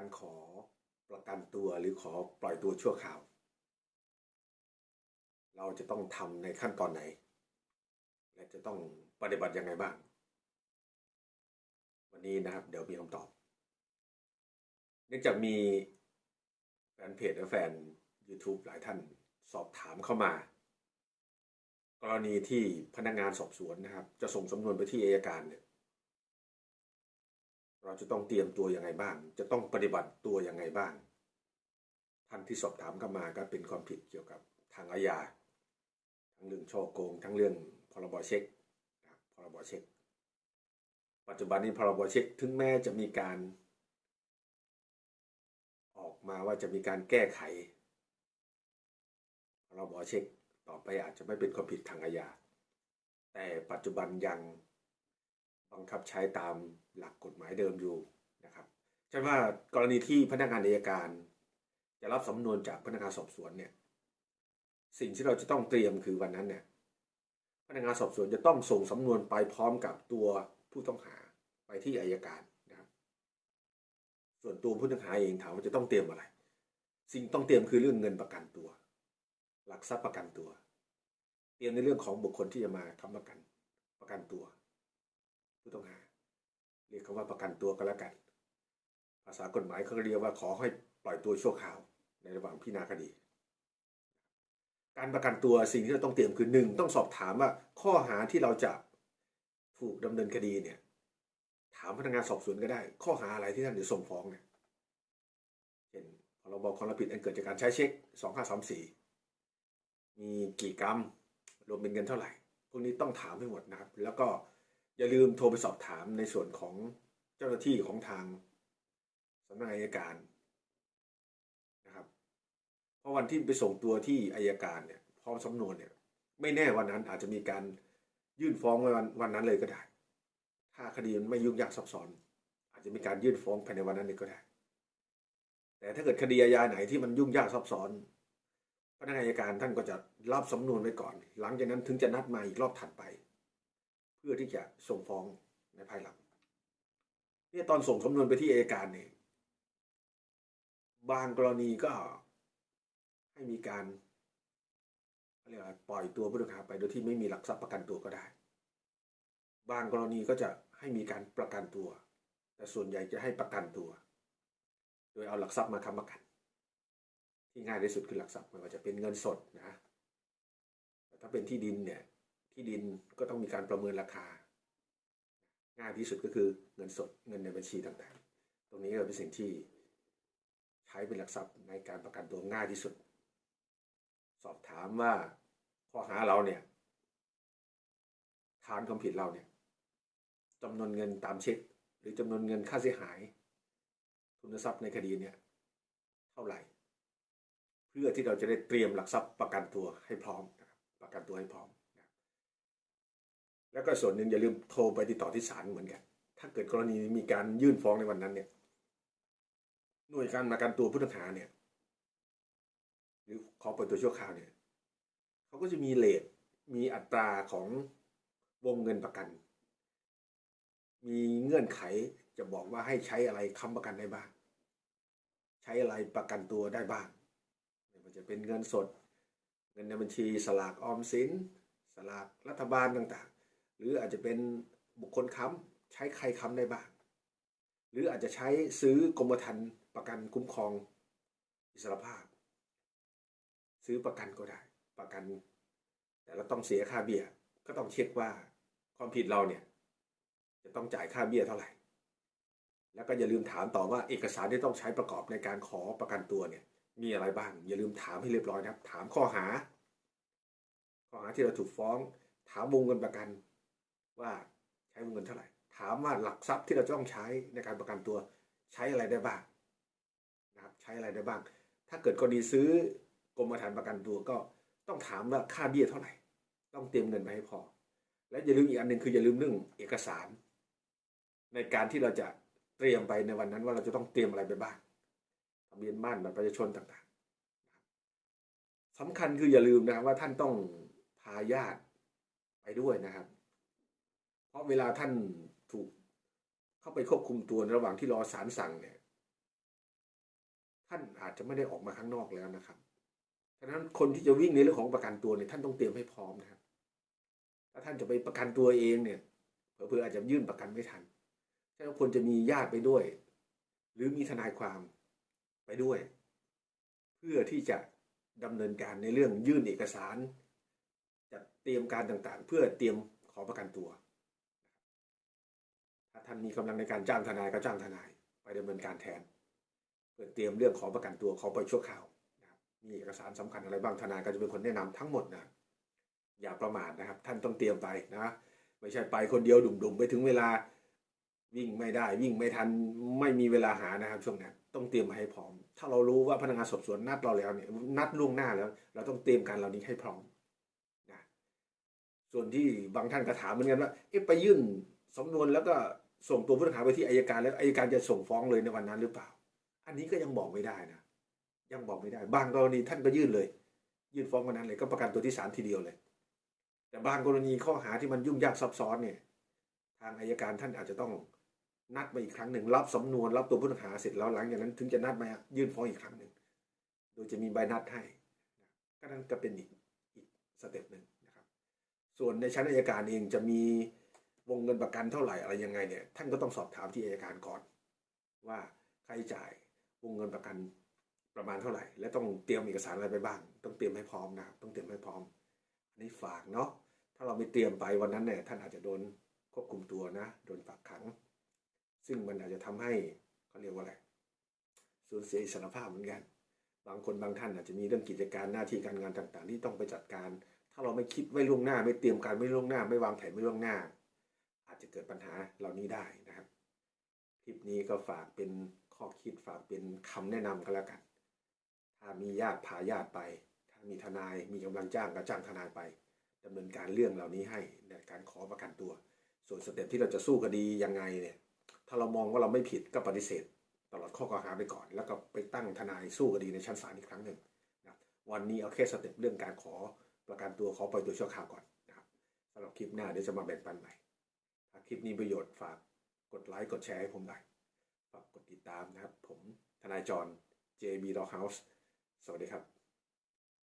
การขอประกันตัวหรือขอปล่อยตัวชั่วคราว เราจะต้องทำในขั้นตอนไหน และจะต้องปฏิบัติยังไงบ้าง วันนี้นะครับ เดี๋ยวมีคำตอบ เนื่องจากมีแฟนเพจและแฟน YouTube หลายท่านสอบถามเข้ามา กรณีที่พนักงานสอบสวนนะครับ จะส่งสำนวนไปที่อัยการเนี่ย เราจะต้องเตรียมตัวยังไงบ้าง จะต้องปฏิบัติตัวยังไงบ้าง ท่านที่สอบถามเข้ามาก็เป็นความผิดเกี่ยวกับทางอาญา ทั้งเรื่องช่อโกง ทั้งเรื่องพรบเช็คนะครับพรบเช็ค ปัจจุบันนี้พรบเช็คถึงแม้จะมีการ ออกมาว่าจะมีการแก้ไขพรบเช็คต่อไปอาจจะไม่เป็นความผิดทางอาญา แต่ปัจจุบันยัง บังคับใช้ตามหลักกฎหมายเดิมอยู่นะครับใช่ว่ากรณีที่พนักงานอัยการ จะรับสำนวนจากพนักงานสอบสวนเนี่ยสิ่งที่เราจะต้องเตรียมคือวันนั้นเนี่ยพนักงานสอบสวนจะต้องส่งสำนวนไปพร้อมกับตัวผู้ต้องหาไปที่อายการนะครับ ส่วนตัวผู้ต้องหาเองถามว่าจะต้องเตรียมอะไร สิ่งต้องเตรียมคือเรื่องเงินประกันตัว หลักทรัพย์ประกันตัว เตรียมในเรื่องของบุคคลที่จะมาค้ำประกันประกันตัว ผู้ต้องหา เรียกคำว่าประกันตัวก็แล้วกัน ภาษากฎหมายเขาเรียกว่าขอให้ปล่อยตัวชั่วคราวในระหว่างพิจารณาคดี การประกันตัวสิ่งที่เราต้องเตรียมคือหนึ่งต้องสอบถามว่าข้อหาที่เราจะถูกดำเนินคดีเนี่ย ถามพนักงานสอบสวนก็ได้ ข้อหาอะไรที่ท่านจะส่งฟ้องเนี่ยเช่นพรบความรับผิดอันเกิดจากการใช้เช็คสองห้าสามสี่มีกี่กรัมรวมเป็นเงินเท่าไหร่ พวกนี้ต้องถามให้หมดนะครับ แล้วก็ อย่าลืมโทรไปสอบถามในส่วนของเจ้าหน้าที่ของทางสำนักงานอัยการนะครับ เพราะวันที่ไปส่งตัวที่อายการเนี่ยพร้อมสำนวนเนี่ย ไม่แน่วันนั้นอาจจะมีการยื่นฟ้องไว้วันวันนั้นเลยก็ได้ ถ้าคดีมันไม่ยุ่งยากซับซ้อน อาจจะมีการยื่นฟ้องภายในวันนั้นเลยก็ได้ แต่ถ้าเกิดคดีอาญาไหนที่มันยุ่งยากซับซ้อนพนักงานอัยการท่านก็จะรับสำนวนไว้ก่อน หลังจากนั้นถึงจะนัดมาอีกรอบถัดไป เพื่อที่จะส่งฟ้องในภายหลังเนี่ยตอนส่งสำนวนไปที่อัยการเนี่ยบางกรณีก็ให้มีการเขาเรียกว่าปล่อยตัวผู้ต้องหาไปโดยที่ไม่มีหลักทรัพย์ประกันตัวก็ได้ บางกรณีก็จะให้มีการประกันตัว แต่ส่วนใหญ่จะให้ประกันตัว โดยเอาหลักทรัพย์มาค้ำประกัน ที่ง่ายที่สุดคือหลักทรัพย์ไม่ว่าจะเป็นเงินสดนะแต่ถ้าเป็นที่ดินเนี่ย ที่ดินก็ต้องมีการประเมินราคา ง่ายที่สุดก็คือเงินสดเงินในบัญชีต่างๆ ตรงนี้ก็เป็นสิ่งที่ใช้เป็นหลักทรัพย์ในการประกันตัวง่ายที่สุด สอบถามว่าข้อหาเราเนี่ยฐานความผิดเราเนี่ยจำนวนเงินตามเช็ค หรือจำนวนเงินค่าเสียหาย ทุนทรัพย์ในคดีเนี่ยเท่าไหร่ เพื่อที่เราจะได้เตรียมหลักทรัพย์ประกันตัวให้พร้อมประกันตัวให้พร้อม แล้วก็ส่วนหนึ่งอย่าลืมโทรไปติดต่อที่ศาลเหมือนกัน ถ้าเกิดกรณีมีการยื่นฟ้องในวันนั้นเนี่ย หน่วยการประกันตัวผู้ต้องหาเนี่ย หรือขอปล่อยตัวชั่วคราวเนี่ยเขาก็จะมีเลทมีอัตราของวงเงินประกัน มีเงื่อนไขจะบอกว่าให้ใช้อะไรค้ำประกันได้บ้าง ใช้อะไรประกันตัวได้บ้างม่ว่าจะเป็นเงินสด เงินในบัญชีสลากออมสิน สลากรัฐบาลต่างๆ หรืออาจจะเป็นบุคคลค้ำใช้ใครค้ำได้บ้าง หรืออาจจะใช้ซื้อกรมธรรม์ประกันคุ้มครองอิสรภาพ ซื้อประกันก็ได้ ประกัน แต่เราต้องเสียค่าเบี้ยก็ต้องเช็คว่าความผิดเราเนี่ยจะต้องจ่ายค่าเบี้ยเท่าไหร่ แล้วก็อย่าลืมถามต่อว่าเอกสารที่ต้องใช้ประกอบในการขอประกันตัวเนี่ย มีอะไรบ้าง อย่าลืมถามให้เรียบร้อยนะครับ ถามข้อหา ข้อหาที่เราถูกฟ้อง ถามวงเงินประกัน ว่าใช้วงเงินเท่าไหร่ ถามว่าหลักทรัพย์ที่เราจะต้องใช้ในการประกันตัวใช้อะไรได้บ้างนะครับใช้อะไรได้บ้าง ถ้าเกิดกรณีซื้อกรมธรรม์ประกันตัวก็ต้องถามว่าค่าเบี้ยเท่าไหร่ ต้องเตรียมเงินไปให้พอ และอย่าลืมอีกอันหนึ่งคืออย่าลืมเรื่องเอกสาร ในการที่เราจะเตรียมไปในวันนั้นว่าเราจะต้องเตรียมอะไรไปบ้างทะเบียนบ้านบัตรประชาชนต่างๆสำคัญคืออย่าลืมนะครับว่าท่านต้องพาญาติไปด้วยนะครับ เพราะเวลาท่านถูกเข้าไปควบคุมตัวในระหว่างที่รอศาลสั่งเนี่ย ท่านอาจจะไม่ได้ออกมาข้างนอกแล้วนะครับฉะนั้นคนที่จะวิ่งในเรื่องของประกันตัวเนี่ยท่านต้องเตรียมให้พร้อมนะครับ ถ้าท่านจะไปประกันตัวเองเนี่ยเผื่ออาจจะยื่นประกันไม่ทันฉะนั้นควรจะมีญาติไปด้วย หรือมีทนายความไปด้วย เพื่อที่จะดำเนินการในเรื่องยื่นเอกสารจัดเตรียมการต่างๆ เพื่อเตรียมขอประกันตัว ท่านมีกำลังในการจ้างทนายก็จ้างทนาย ไปดำเนินการแทนเพื่อเตรียมเรื่องขอประกันตัวขอปล่อยชั่วคราวนะมีเอกสารสำคัญอะไรบ้างทนายก็จะเป็นคนแนะนำทั้งหมดนะอย่าประมาทนะครับ ท่านต้องเตรียมไปนะไม่ใช่ไปคนเดียวดุ่มๆไปถึงเวลาวิ่งไม่ได้ วิ่งไม่ทันไม่มีเวลาหานะครับช่วงนั้นต้องเตรียมมาให้พร้อม ถ้าเรารู้ว่าพนักงานสอบสวนนัดเราแล้วเนี่ยนัดล่วงหน้าแล้ว เราต้องเตรียมการเหล่านี้ให้พร้อมนะส่วนที่บางท่านก็ถามเหมือนกันว่าเอ๊ะไปยื่นสำนวนแล้วก็ ส่งตัวผู้ต้องหาไปที่อายการแล้วอายการจะส่งฟ้องเลยในวันนั้นหรือเปล่า อันนี้ก็ยังบอกไม่ได้นะยังบอกไม่ได้ บางกรณีท่านก็ยื่นเลย ยื่นฟ้องวันนั้นเลยก็ประกันตัวที่ศาลทีเดียวเลย แต่บางกรณีข้อหาที่มันยุ่งยากซับซ้อนเนี่ย ทางอายการท่านอาจจะต้องนัดมาอีกครั้งหนึ่งรับสำนวนรับตัวผู้ต้องหาเสร็จแล้วหลังจากนั้นถึงจะนัดมายื่นฟ้องอีกครั้งหนึ่งโดยจะมีใบนัดให้ก็นั่นก็เป็นอีกอีกสเต็ปหนึ่งนะครับ ส่วนในชั้นอายการเองจะมี วงเงินประกันเท่าไหร่อะไรยังไงเนี่ยท่านก็ต้องสอบถามที่อายการก่อน ว่าใช้จ่ายวงเงินประกันประมาณเท่าไหร่ และต้องเตรียมเอกสารอะไรไปบ้าง ต้องเตรียมให้พร้อมนะครับต้องเตรียมให้พร้อม อันนี้ฝากเนาะถ้าเราไม่เตรียมไปวันนั้นเนี่ยท่านอาจจะโดนควบคุมตัวนะโดนฝากขัง ซึ่งมันอาจจะทำให้เขาเรียกว่าอะไรสูญเสียอิสรภาพเหมือนกัน บางคนบางท่านอาจจะมีเรื่องกิจการหน้าที่การงานต่าง ๆ ที่ต้องไปจัดการ ถ้าเราไม่คิดไว้ล่วงหน้า ไม่เตรียมการไว้ล่วงหน้า ไม่วางแผนไว้ล่วงหน้า จะเกิดปัญหาเหล่านี้ได้นะครับ คลิปนี้ก็ฝากเป็นข้อคิดฝากเป็นคำแนะนำกันแล้วกัน ถ้ามีญาติพาญาติไป ถ้ามีทนายมีกำลังจ้างก็จ้างทนายไปดำเนินการเรื่องเหล่านี้ให้ในการขอประกันตัว ส่วนสเต็ปที่เราจะสู้คดียังไงเนี่ย ถ้าเรามองว่าเราไม่ผิดก็ปฏิเสธ ตลอดข้อกล่าวหาไปก่อน แล้วก็ไปตั้งทนายสู้คดีในชั้นศาลอีกครั้งหนึ่งนะวันนี้เอาแค่สเต็ปเรื่องการขอประกันตัวขอปล่อยตัวชั่วคราวก่อนนะครับสำหรับคลิปหน้าเดี๋ยวจะมาแบ่งปันใหม่ ถ้าคลิปนี้ประโยชน์ฝากกดไลค์กดแชร์ให้ผมหน่อยฝากกดติดตามนะครับ ผมทนายจร JB Law House สวัสดีครับ